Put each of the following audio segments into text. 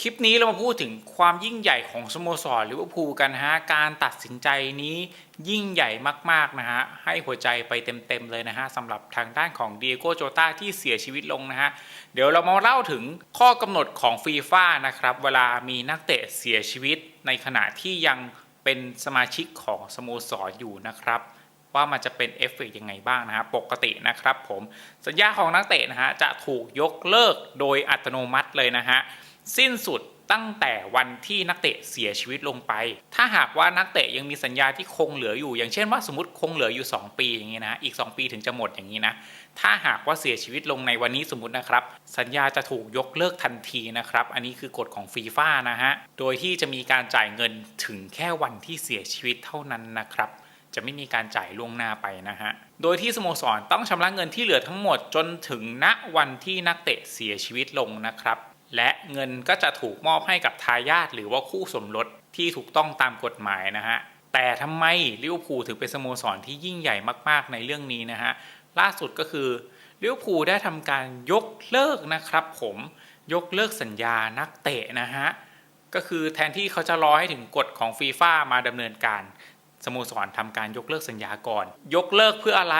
คลิปนี้เรามาพูดถึงความยิ่งใหญ่ของสโมสรลิเวอร์พูลกันฮะ การตัดสินใจนี้ยิ่งใหญ่มาก ๆ นะฮะ ให้หัวใจไปเต็ม ๆ เลยนะฮะสำหรับทางด้านของเดียโกโจตาที่เสียชีวิตลงนะฮะ เดี๋ยวเรามาเล่าถึงข้อกำหนดของฟีฟ่านะครับ เวลามีนักเตะเสียชีวิตในขณะที่ยังเป็นสมาชิกของสโมสรอยู่นะครับว่ามันจะเป็นเอฟเฟกต์ยังไงบ้างนะฮะปกตินะครับผมสัญญาของนักเตะนะฮะจะถูกยกเลิกโดยอัตโนมัติเลยนะฮะ สิ้นสุดตั้งแต่วันที่นักเตะเสียชีวิตลงไป ถ้าหากว่านักเตะยังมีสัญญาที่คงเหลืออยู่ อย่างเช่นว่าสมมติคงเหลืออยู่ 2 ปีอย่างนี้นะ อีก 2 ปีถึงจะหมดอย่างนี้นะ ถ้าหากว่าเสียชีวิตลงในวันนี้สมมตินะครับ สัญญาจะถูกยกเลิกทันทีนะครับ อันนี้คือกฎของฟีฟ่านะฮะ โดยที่จะมีการจ่ายเงินถึงแค่วันที่เสียชีวิตเท่านั้นนะครับ จะไม่มีการจ่ายล่วงหน้าไปนะฮะ โดยที่สโมสรต้องชำระเงินที่เหลือทั้งหมดจนถึงณวันที่นักเตะเสียชีวิตลงนะครับ และเงินก็จะถูกมอบให้กับทายาทหรือว่าคู่สมรสที่ถูกต้องตามกฎหมายนะฮะ แต่ทำไมลิเวอร์พูลถึงเป็นสโมสรที่ยิ่งใหญ่มากๆในเรื่องนี้นะฮะ ล่าสุดก็คือลิเวอร์พูลได้ทำการยกเลิกนะครับผมยกเลิกสัญญานักเตะนะฮะ ก็คือแทนที่เขาจะรอให้ถึงกฎของฟีฟ่ามาดำเนินการ สโมสรทำการยกเลิกสัญญาก่อน ยกเลิกเพื่ออะไร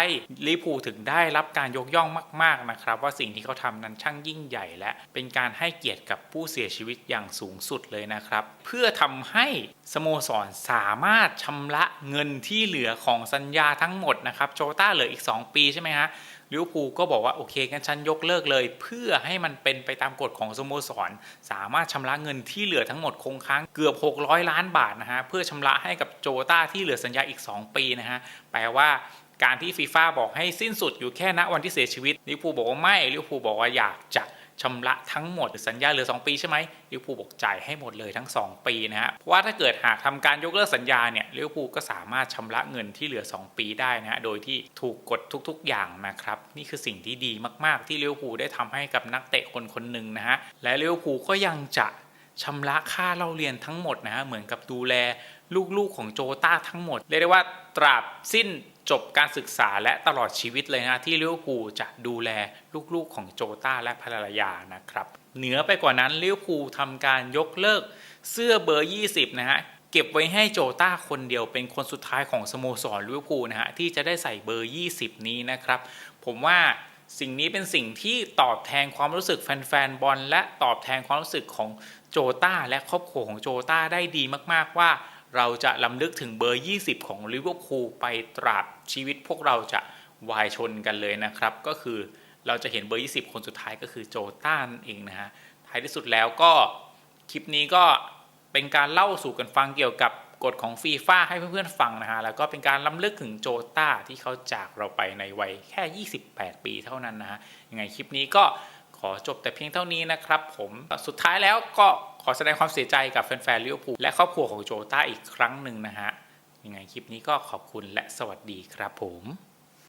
ลิปูถึงได้รับการยกย่องมาก ๆนะครับ ว่าสิ่งที่เขาทำนั้นช่างยิ่งใหญ่ และเป็นการให้เกียรติกับผู้เสียชีวิตอย่างสูงสุดเลยนะครับ เพื่อทำให้สโมสรสามารถชำระเงินที่เหลือของสัญญาทั้งหมดนะครับ โจต้าเหลืออีก 2 ปีใช่ไหมฮะ ลิเวอร์พูลก็บอกว่าโอเคงั้นฉันยกเลิกเลย เพื่อให้มันเป็นไปตามกฎของสโมสร สามารถชำระเงินที่เหลือทั้งหมดคงค้างเกือบ 600 ล้านบาทนะฮะเพื่อชำระให้กับโจต้าที่เหลือสัญญาอีก 2 ปีนะฮะแปลว่าการที่ฟีฟ่าบอกให้สิ้นสุดอยู่แค่ณวันที่เสียชีวิตลิเวอร์พูลบอกว่าไม่ลิเวอร์พูลบอกว่าอยากจะ ชำระทั้งหมดสัญญาเหลือ 2 ปีใช่ไหมลิเวอร์พูลบอกจ่ายให้หมดเลยทั้ง 2 ปีนะฮะเพราะว่าถ้าเกิดหากทำการยกเลิกสัญญาเนี่ยลิเวอร์พูลก็สามารถชำระเงินที่เหลือ 2 ปีได้นะฮะโดยที่ถูกกดทุกๆอย่างนะครับนี่คือสิ่งที่ดีมากๆ ที่ลิเวอร์พูลได้ทำให้กับนักเตะคนคนหนึ่งนะฮะและลิเวอร์พูลก็ยังจะชำระค่าเล่าเรียนทั้งหมดนะฮะเหมือนกับดูแลลูกๆของโจต้าทั้งหมดเรียกได้ว่าตราบสิ้น จบการศึกษาและตลอดชีวิตเลยนะที่ลิเวอร์พูลจะดูแลลูกๆของโจต้าและภรรยานะครับ เหนือไปกว่านั้นลิเวอร์พูลทำการยกเลิกเสื้อเบอร์ 20 นะฮะเก็บไว้ให้โจต้าคนเดียวเป็นคนสุดท้ายของสโมสรลิเวอร์พูลนะฮะที่จะได้ใส่เบอร์ 20 นี้นะครับ ผมว่าสิ่งนี้เป็นสิ่งที่ตอบแทนความรู้สึกแฟนๆบอลและตอบแทนความรู้สึกของโจต้าและครอบครัวของโจต้าได้ดีมาก ๆว่า เราจะลำลึกถึงเบอร์ 20 ของลิเวอร์พูลไปตราบชีวิตพวกเราจะวายชนกันเลยนะครับ ก็คือเราจะเห็นเบอร์ 20 คนสุดท้ายก็คือโจต้านั่นเองนะฮะท้ายที่สุดแล้วก็คลิปนี้ก็เป็นการเล่าสู่กันฟังเกี่ยวกับกฎของฟีฟ่าให้เพื่อนๆฟังนะฮะ แล้วก็เป็นการล้ำลึกถึงโจต้าที่เขาจากเราไปในวัยแค่ 28 ปีเท่านั้นนะฮะ ยังไงคลิปนี้ก็ ขอจบแต่เพียงเท่านี้นะครับผมสุดท้ายแล้วก็ขอแสดงความเสียใจกับแฟนๆลิเวอร์พูลและครอบครัวของโจต้าอีกครั้งหนึ่งนะฮะยังไงคลิปนี้ก็ขอบคุณและสวัสดีครับผม